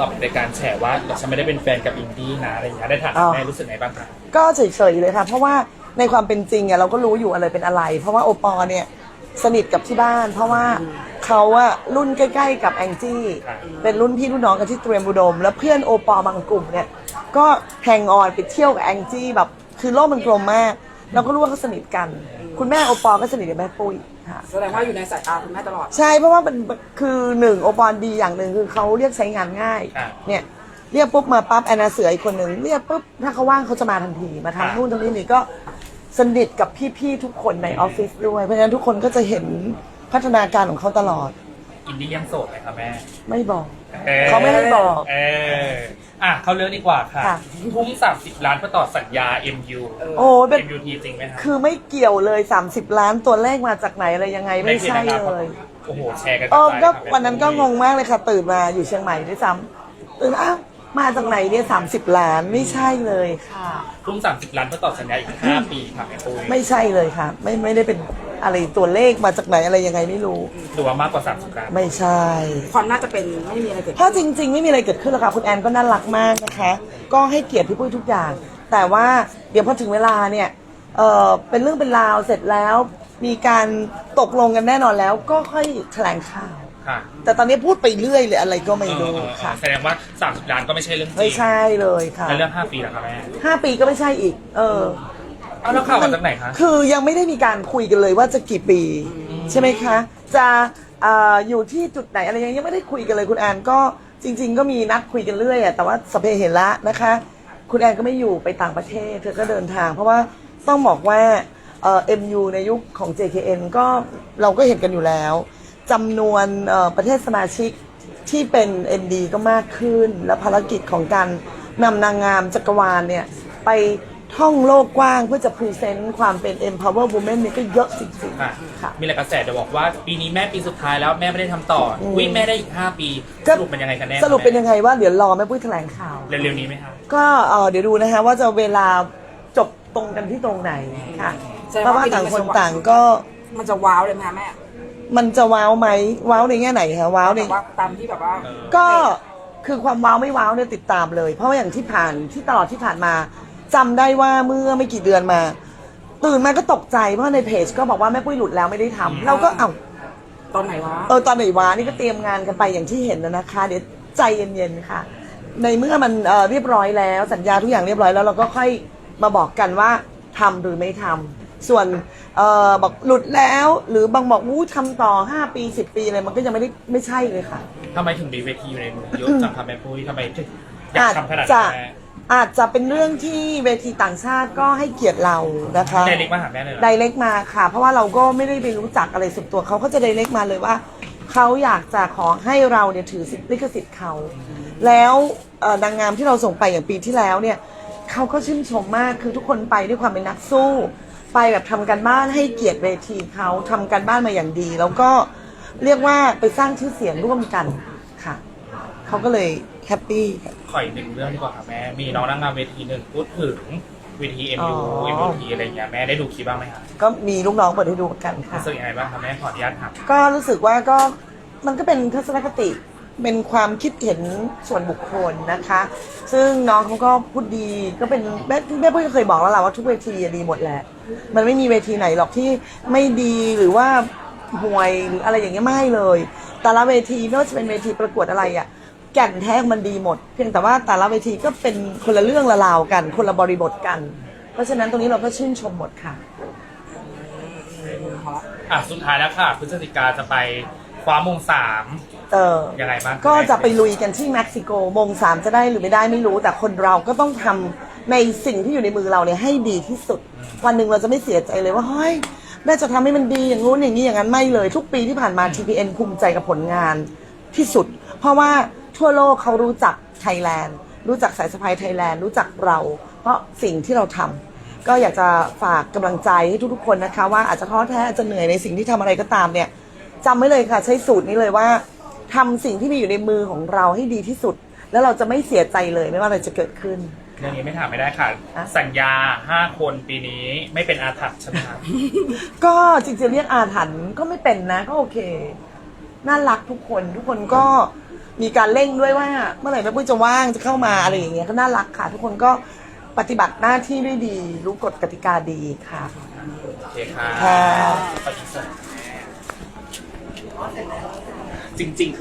ตอบในการแฉว่าฉันไม่ได้เป็นแฟนกับอินดี้นะอะไรอย่างเงี้ยได้ถามอ๋อแม่รู้สึกไงบ้างคะก็เฉยๆเลยค่ะ เพราะว่าในความเป็นจริงอะเราก็รู้อยู่อะไรเป็นอะไร เพราะว่าโอปอล์เนี่ยสนิทกับที่บ้าน เพราะว่าเขาอะรุ่นใกล้ ๆ กับแองจี้เป็นรุ่นพี่รุ่นน้องกันที่เตรียมอุดม แล้วเพื่อนโอปอล์บางกลุ่มเนี่ยก็แฮงออนไปเที่ยวกับแองจี้แบบคือโลกมันกลมมาก เราก็รู้ว่าเขาสนิทกัน คุณแม่โอปอล์ก็สนิทกับแม่ปุ้ยค่ะ แสดงว่าอยู่ในสายตาคุณแม่ตลอด ใช่เพราะว่าเป็นคือหนึ่งโอปอลดีอย่างหนึ่งคือเขาเรียกใช้งานง่ายเนี่ยเรียกปุ๊บมาปั๊บแอนนาเสืออีกคนหนึ่งเรียกปุ๊บถ้าเขาว่างเขาจะมาทันทีมาทำนู่นทำนี่นี่ก็สนิทกับพี่ๆทุกคนในออฟฟิศด้วย เพราะฉะนั้นทุกคนก็จะเห็นพัฒนาการของเขาตลอดอินดี้ยังโสดไหมคะแม่ ไม่บอกออ เขาไม่ให้บอก เอออะเขาเรื่องดีกว่าค่ะค่ะ ทุ่มสามสิบล้านเพื่อต่อสัญญา MU โอ้เป็น MUT จริงไหมคะคือไม่เกี่ยวเลย 30 ล้านตัวเลขมาจากไหนอะไรยังไงไม่ใช่เลยโอ้โหแชร์กันเออก็ระจายค่ะวันนั้นก็งงมากเลยค่ะ ตื่นมาอยู่เชียงใหม่ด้วยซ้ำตื่นอ้าวมาจากไหนเนี่ยสามสิบล้านไม่ใช่เลยค่ะ ทุ่มสามสิบล้านเพื่อต่อสัญญาอีกห้าปีค่ะแม่ปุ้ยไม่ใช่เลยค่ะ ไม่ไม่ได้เป็น อะไรตัวเลขมาจากไหนอะไรยังไงไม่รู้ หรือว่ามากกว่าสามสิบล้านไม่ใช่ ความน่าจะเป็นไม่มีอะไรเกิดเพราะจริง ๆ ไม่มีอะไรเกิดขึ้นหรอกค่ะคุณแอนก็น่ารักมากนะคะ ก็ให้เกียรติพี่ปุ้ยทุกอย่าง แต่ว่าเดี๋ยวพอถึงเวลาเนี่ยเออเป็นเรื่องเป็นราวเสร็จแล้ว มีการตกลงกันแน่นอนแล้ว ก็ค่อยแถลงข่าว ค่ะแต่ตอนนี้พูดไปเรื่อยเลยอะไรก็ไม่รู้เออเออเออค่ะแสดงว่าสามสิบล้านก็ไม่ใช่เรื่องจริงไม่ใช่เลยค่ะแล้วเรื่องห้าปีล่ะคะแม่ห้าปีก็ไม่ใช่อีก เออ เอาแล้วข่าวมาจากไหนคะ คือยังไม่ได้มีการคุยกันเลยว่าจะกี่ปี ใช่ไหมคะ จะเอออยู่ที่จุดไหนอะไรยังยังไม่ได้คุยกันเลยคุณแอนก็จริง ๆ ก็มีนัดคุยกันเรื่อยอะแต่ว่าสพเพเห็นละนะคะ คุณแอนก็ไม่อยู่ไปต่างประเทศ เธอก็เดินทาง เพราะว่าต้องบอกว่าเอ่อ MU ในยุคของ JKN ก็เราก็เห็นกันอยู่แล้วจำนวนเอ่อประเทศสมาชิกที่เป็น MD ก็มากขึ้น และภารกิจของการนำนางงามจักรวาลเนี่ยไป ท่องโลกกว้างเพื่อจะพรีเซนต์ความเป็น empower woman เนี่ยก็เยอะจริงค่ะๆค่ะ มีหลายกระแสจะบอกว่าปีนี้แม่ปีสุดท้ายแล้วแม่ไม่ได้ทำต่ออวิ่งแม่ได้อีก 5 ปีก็ สรุปเป็นยังไงกันแน่สรุปเป็นยังไงว่าเดี๋ยวรอแม่ปุ้ยแถลงข่าว เร็วๆนี้ไหมคะก็เอ่อเดี๋ยวดูนะคะว่าจะเวลาจบตรงกันที่ตรงไหนค่ะแสดงเพราะว่าว่าปีนี้ต่างคนมันจะต่างก็มันจะว้าวเลยไหมคะแม่มันจะว้าวไหมว้าวในแง่ไหนคะว้าวใน แบบว่าตามที่แบบว่าเออก็คือความว้าวไม่ว้าวเนี่ยติดตามเลย เพราะว่าอย่างที่ผ่านที่ตลอดที่ผ่านมา จำได้ว่าเมื่อไม่กี่เดือนมา ตื่นมาก็ตกใจเพราะในเพจก็บอกว่าแม่ปุ้ยหลุดแล้วไม่ได้ทำเราก็เอ้า ตอนไหนวะ เออตอนไหนวะนี่ก็เตรียมงานกันไปอย่างที่เห็นนะนะคะ เดี๋ยวใจเย็นๆค่ะ ในเมื่อมันเอ่อเรียบร้อยแล้วสัญญาทุกอย่างเรียบร้อยแล้วเราก็ค่อยมาบอกกันว่าทำหรือไม่ทำส่วนเอ่อบอกหลุดแล้ว หรือบางบอกวู้ทำต่อ 5 ปี 10 ปีอะไรมันก็ยังไม่ได้ไม่ใช่เลยค่ะ ทำไมถึงมีเวทีอยู่ในมือเยอะจังคะแม่ปุ้ยทำไมถึงอยากอาจทำขนาดจะนั้นแม่ อาจจะเป็นเรื่องที่เวทีต่างชาติก็ให้เกียรติเรานะคะไดเล็กมาหาแม่เลยเหรอไดเรกมาค่ะ เพราะว่าเราก็ไม่ได้ไปรู้จักอะไรสุดตัวเขาก็จะไดเรกมาเลยว่าเขาอยากจะขอให้เราเนี่ยถือสิทธิลิขสิทธิ์เขา แล้วเอ่อนางงามที่เราส่งไปอย่างปีที่แล้วเนี่ยเขาก็ชื่นชมมากคือทุกคนไปด้วยความเป็นนักสู้ ไปแบบทำการบ้านให้เกียรติเวทีเขาทำการบ้านมาอย่างดี แล้วก็เรียกว่าไปสร้างชื่อเสียงร่วมกันค่ะ เขาก็เลยแฮปปี้ค่ะขออีกหนึ่งเรื่องดีกว่าค่ะแม่มีน้องนางงามเวทีหนึ่งพูดถึงเวที MU อ๋อ MUT อะไรอย่างเงี้ยแม่ได้ดูคลิปบ้างไหมคะก็มีลูกน้องเปิดให้ดูเหมือนกันค่ะ รู้สึกยังไงบ้างคะแม่ขออนุญาตถามก็รู้สึกว่าก็มันก็เป็นทัศนคติเป็นความคิดเห็นส่วนบุคคลนะคะ ซึ่งน้องเขาก็พูดดีก็เป็นแม่แม่ปุ้ยก็เคยบอกแล้วล่ะว่าทุกเวทีอะดีหมดแหละ มันไม่มีเวทีไหนหรอกที่ไม่ดีหรือว่าห่วยหรืออะไรอย่างเงี้ยไม่เลย แต่ละเวทีไม่ว่าจะเป็นเวทีประกวดอะไรอะ แก่นแท้ของมันดีหมด เพียงแต่ว่าแต่ละเวทีก็เป็นคนละเรื่องละราวกัน คนละบริบทกัน เพราะฉะนั้นตรงนี้เราก็ชื่นชมหมดค่ะ อะสุดท้ายแล้วค่ะพฤศจิกาจะไปคว้ามงสามเออยังไงบ้างก็จะไปลุยกันที่เม็กซิโกมงสามจะได้หรือไม่ได้ไม่รู้ แต่คนเราก็ต้องทำในสิ่งที่อยู่ในมือเราเนี่ยให้ดีที่สุด วันหนึ่งเราจะไม่เสียใจเลยว่าเฮ้ยแม่จะทำให้มันดีอย่างงู้นอย่างนี้อย่างนั้นไม่เลย ทุกปีที่ผ่านมา TPN ภูมิใจกับผลงานที่สุด เพราะว่า ทั่วโลกเขารู้จักไทยแลนด์ รู้จักสายสะพายไทยแลนด์ รู้จักเรา เพราะสิ่งที่เราทำก็อยากจะฝากกำลังใจให้ทุกๆคนนะคะ ว่าอาจจะท้อแท้อาจจะเหนื่อยในสิ่งที่ทำอะไรก็ตามเนี่ยจำไว้เลยค่ะ ใช้สูตรนี้เลยว่าทำสิ่งที่มีอยู่ในมือของเราให้ดีที่สุด แล้วเราจะไม่เสียใจเลยไม่ว่าอะไรจะเกิดขึ้นเรื่องนี้ไม่ถามไม่ได้ค่ะอะสัญญา5คนปีนี้ไม่เป็นอาถรรพ์ใช่ไหมครับก็จริงๆเรียกอาถรรพ์ก็ไม่เป็นนะก็โอเค น่ารักทุกคนทุกคนก็ มีการเร่งด้วยว่า เมื่อไหร่แม่ปุ้ยจะว่างจะเข้ามาอะไรอย่างเงี้ยก็น่ารักค่ะ ทุกคนก็ปฏิบัติหน้าที่ด้วยดี รู้กฎกติกาดีค่ะ โอเคค่ะค่ะไปอินเสิร์ตจริงๆคือ